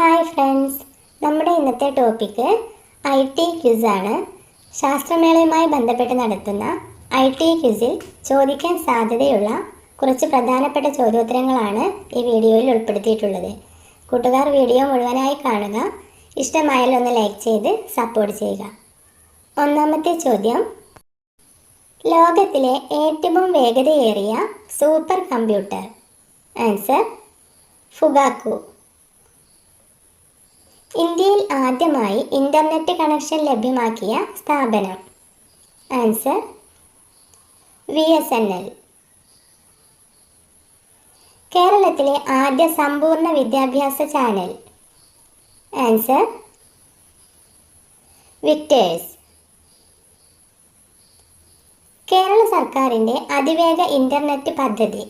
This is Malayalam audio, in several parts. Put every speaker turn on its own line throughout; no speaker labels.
ഹായ് ഫ്രണ്ട്സ് നമ്മുടെ ഇന്നത്തെ ടോപ്പിക്ക് ഐ ടി ക്യൂസാണ് ശാസ്ത്രമേളയുമായി ബന്ധപ്പെട്ട് നടത്തുന്ന ഐ ടി ക്വിസിൽ ചോദിക്കാൻ സാധ്യതയുള്ള കുറച്ച് പ്രധാനപ്പെട്ട ചോദ്യോത്തരങ്ങളാണ് ഈ വീഡിയോയിൽ ഉൾപ്പെടുത്തിയിട്ടുള്ളത്. കൂട്ടുകാർ വീഡിയോ മുഴുവനായി കാണുക. ഇഷ്ടമായാൽ ഒന്ന് ലൈക്ക് ചെയ്ത് സപ്പോർട്ട് ചെയ്യുക. ഒന്നാമത്തെ ചോദ്യം. ലോകത്തിലെ ഏറ്റവും വേഗതയേറിയ സൂപ്പർ കമ്പ്യൂട്ടർ ആൻസർ ഫുഗാക്കു ഇന്ത്യയിൽ ആദ്യമായി ഇന്റർനെറ്റ് കണക്ഷൻ ലഭ്യമാക്കിയ സ്ഥാപനം. Answer B S N L കേരളത്തിലെ ആദ്യ സമ്പൂർണ വിദ്യാഭ്യാസ ചാനൽ ആൻസർ വിക്ടേഴ്സ് കേരള സർക്കാരിന്റെ അതിവേഗ ഇന്റർനെറ്റ് പദ്ധതി.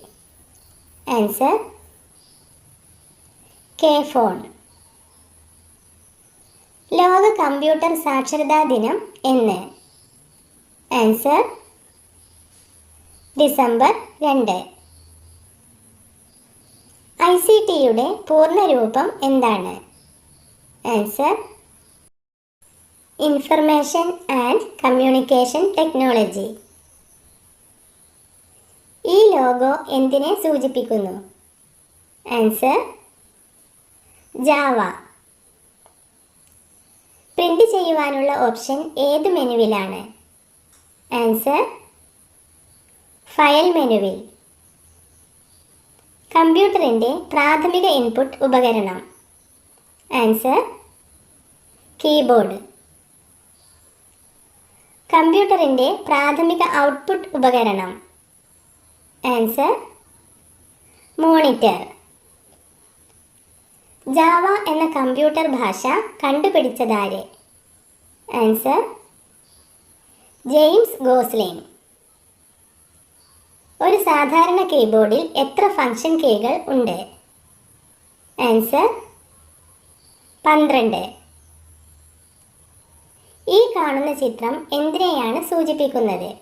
ആൻസർ കെ ഫോൺ ലോക കമ്പ്യൂട്ടർ സാക്ഷരതാ ദിനം എന്ന്. ആൻസർ ഡിസംബർ രണ്ട്. ഐ സി ടിയുടെ പൂർണരൂപം എന്താണ്? Answer information and communication technology ഈ ലോഗോ എന്തിനെ സൂചിപ്പിക്കുന്നു? ആൻസർ ജാവ ചെയ്യുവാനുള്ള ഓപ്ഷൻ ഏത് മെനുവിലാണ്? ആൻസർ ഫയൽ മെനുവിൽ. കമ്പ്യൂട്ടറിന്റെ പ്രാഥമിക ഇൻപുട്ട് ഉപകരണം. ആൻസർ കീബോർഡ് കമ്പ്യൂട്ടറിന്റെ പ്രാഥമിക ഔട്ട്പുട്ട് ഉപകരണം. ആൻസർ മോണിറ്റർ ജാവ എന്ന കമ്പ്യൂട്ടർ ഭാഷ കണ്ടുപിടിച്ചതാര്? ആൻസർ ജെയിംസ് ഗോസ്ലിൻ ഒരു സാധാരണ കീബോർഡിൽ എത്ര ഫംഗ്ഷൻ കീകൾ ഉണ്ട്? ആൻസർ പന്ത്രണ്ട്. ഈ കാണുന്ന ചിത്രം എന്തിനെയാണ് സൂചിപ്പിക്കുന്നത്?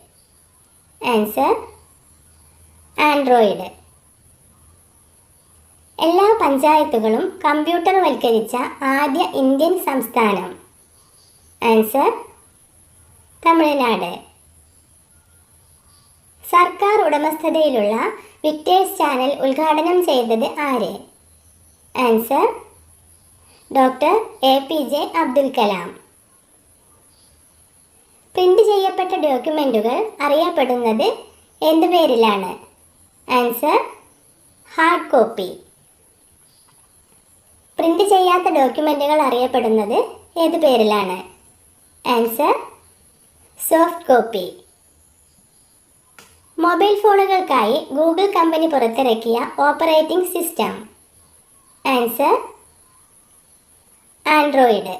ആൻസർ ആൻഡ്രോയിഡ് എല്ലാ പഞ്ചായത്തുകളും കമ്പ്യൂട്ടർവൽക്കരിച്ച ആദ്യ ഇന്ത്യൻ സംസ്ഥാനം. ആൻസർ തമിഴ്നാട്. സർക്കാർ ഉടമസ്ഥതയിലുള്ള വിക്ടേഴ്സ് ചാനൽ ഉദ്ഘാടനം ചെയ്തത് ആര്? Answer doctor A P J Abdul Kalam. Print ചെയ്യപ്പെട്ട ഡോക്യുമെന്റുകൾ അറിയപ്പെടുന്നത് എന്ത് പേരിലാണ്? ആൻസർ ഹാർഡ് കോപ്പി പ്രിന്റ് ചെയ്യാത്ത ഡോക്യുമെന്റുകൾ അറിയപ്പെടുന്നത് ഏത് പേരിലാണ്? ആൻസർ സോഫ്റ്റ് കോപ്പി മൊബൈൽ ഫോണുകൾക്കായി ഗൂഗിൾ കമ്പനി പുറത്തിറക്കിയ ഓപ്പറേറ്റിംഗ് സിസ്റ്റം ആൻസർ ആൻഡ്രോയിഡ്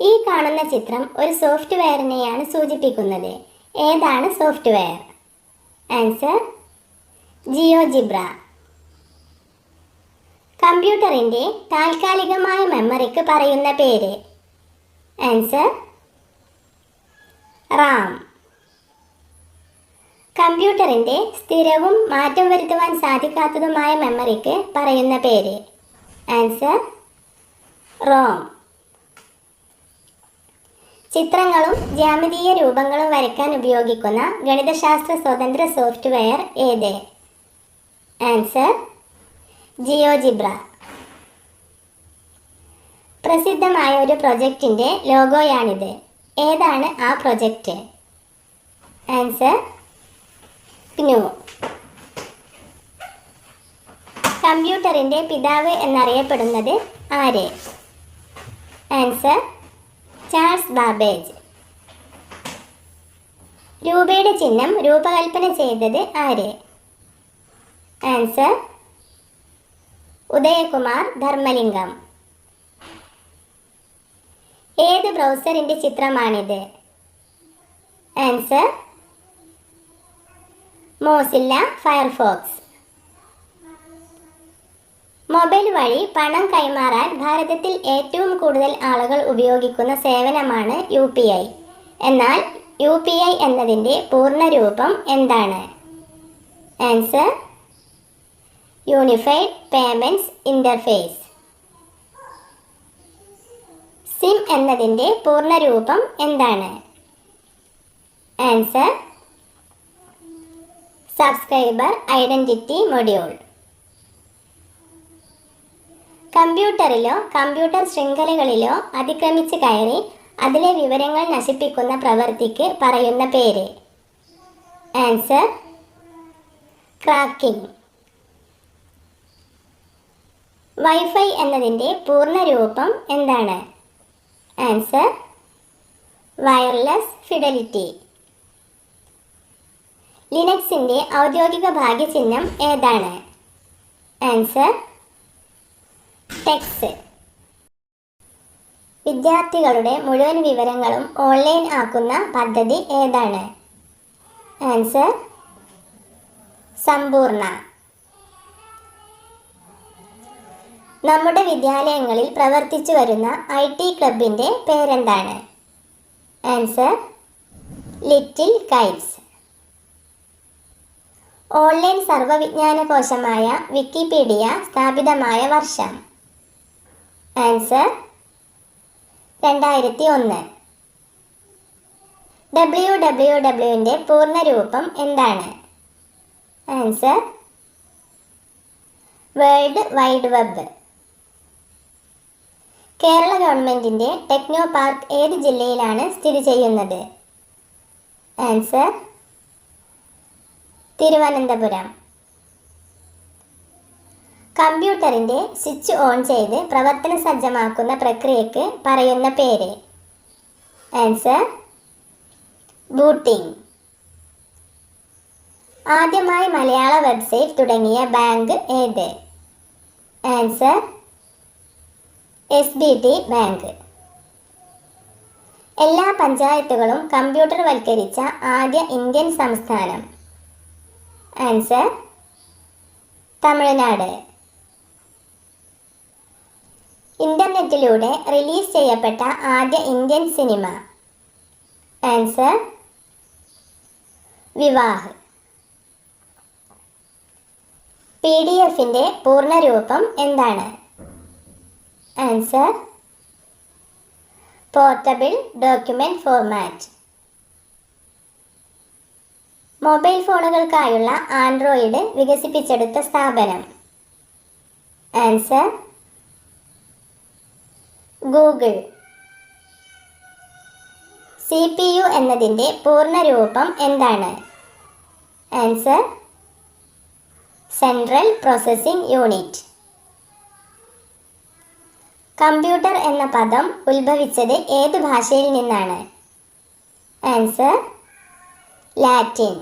ഈ കാണുന്ന ചിത്രം ഒരു സോഫ്റ്റ്വെയറിനെയാണ് സൂചിപ്പിക്കുന്നത്. ഏതാണ് സോഫ്റ്റ്വെയർ ആൻസർ ജിയോ ജിബ്ര കമ്പ്യൂട്ടറിന്റെ താൽക്കാലികമായ മെമ്മറിക്ക് പറയുന്ന പേര്. Answer RAM. കമ്പ്യൂട്ടറിന്റെ സ്ഥിരവും മാറ്റം വരുത്തുവാൻ സാധിക്കാത്തതുമായ മെമ്മറിക്ക് പറയുന്ന പേര്. Answer ROM. ചിത്രങ്ങളും ജ്യാമിതീയ രൂപങ്ങളും വരയ്ക്കാൻ ഉപയോഗിക്കുന്ന ഗണിതശാസ്ത്ര സ്വതന്ത്ര സോഫ്റ്റ്വെയർ ഏത്? ആൻസർ ജിയോജിബ്ര പ്രസിദ്ധമായ ഒരു പ്രൊജക്റ്റിന്റെ ലോഗോയാണിത്. ഏതാണ് ആ പ്രൊജക്റ്റ്? ആൻസർ ഗ്നു കമ്പ്യൂട്ടറിന്റെ പിതാവ് എന്നറിയപ്പെടുന്നത് ആര്? Answer Charles Babbage. രൂപയുടെ ചിഹ്നം രൂപകൽപ്പന ചെയ്തത് ആര്? ആൻസർ ഉദയകുമാർ ധർമ്മലിംഗം. ഏത് ബ്രൗസറിന്റെ ചിത്രമാണിത്? Answer Mozilla Firefox. മൊബൈൽ വഴി പണം കൈമാറാൻ ഭാരതത്തിൽ ഏറ്റവും കൂടുതൽ ആളുകൾ ഉപയോഗിക്കുന്ന സേവനമാണ് യു പി ഐ. എന്നാൽ യു പി ഐ എന്നതിന്റെ പൂർണരൂപം എന്താണ്? Answer unified payments interface SIM എന്നതിന്റെ പൂർണരൂപം എന്താണ്? ആൻസർ സബ്സ്ക്രൈബർ ഐഡന്റിറ്റി മൊഡ്യൂൾ കമ്പ്യൂട്ടറിലോ കമ്പ്യൂട്ടർ ശൃംഖലകളിലോ അതിക്രമിച്ച് കയറി അതിലെ വിവരങ്ങൾ നശിപ്പിക്കുന്ന പ്രവൃത്തിക്ക് പറയുന്ന പേര്. ആൻസർ ക്രാക്കിംഗ് വൈഫൈ എന്നതിന്റെ പൂർണ രൂപം എന്താണ്? Answer wireless fidelity. ലിനക്സിന്റെ ഔദ്യോഗിക ഭാഗ്യചിഹ്നം ഏതാണ്? Answer Tux. വിദ്യാർത്ഥികളുടെ മുഴുവൻ വിവരങ്ങളും ഓൺലൈൻ ആക്കുന്ന പദ്ധതി ഏതാണ്? ആൻസർ സമ്പൂർണ നമ്മുടെ വിദ്യാലയങ്ങളിൽ പ്രവർത്തിച്ചു വരുന്ന ഐ ടി ക്ലബിന്റെ പേരെന്താണ്? Answer Little Kites. ഓൺലൈൻ സർവവിജ്ഞാന കോശമായ വിക്കിപീഡിയ സ്ഥാപിതമായ വർഷം. ആൻസർ രണ്ടായിരത്തി ഒന്ന് ഡബ്ല്യു ഡബ്ല്യു ഡബ്ല്യുവിന്റെ പൂർണരൂപം എന്താണ്? Answer world wide web. Kerala ഗവൺമെന്റിന്റെ ടെക്നോ പാർക്ക് ഏത് ജില്ലയിലാണ് സ്ഥിതി ചെയ്യുന്നത്? ആൻസർ തിരുവനന്തപുരം. കമ്പ്യൂട്ടറിന്റെ സ്വിച്ച് ഓൺ ചെയ്ത് പ്രവർത്തന സജ്ജമാക്കുന്ന പ്രക്രിയക്ക് പറയുന്ന പേര്. ആൻസർ ബൂട്ടിംഗ് ആദ്യമായി മലയാള വെബ്സൈറ്റ് തുടങ്ങിയ ബാങ്ക് ഏത്? Answer S B T bank എല്ലാ പഞ്ചായത്തുകളും കമ്പ്യൂട്ടർ വൽക്കരിച്ച ആദ്യ ഇന്ത്യൻ സംസ്ഥാനം. ആൻസർ തമിഴ്നാട്. ഇന്റർനെറ്റിലൂടെ റിലീസ് ചെയ്യപ്പെട്ട ആദ്യ Indian cinema. Answer Vivah. P D എഫിന്റെ പൂർണരൂപം എന്താണ്? Answer portable document format mobile ഫോണുകൾക്കായുള്ള Android വികസിപ്പിച്ചെടുത്ത സ്ഥാപനം. Answer Google C P U എന്നതിന്റെ പൂർണരൂപം എന്താണ്? Answer central processing unit computer എന്ന പദം ഉത്ഭവിച്ചത് ഏത് ഭാഷയിൽ നിന്നാണ്? Answer Latin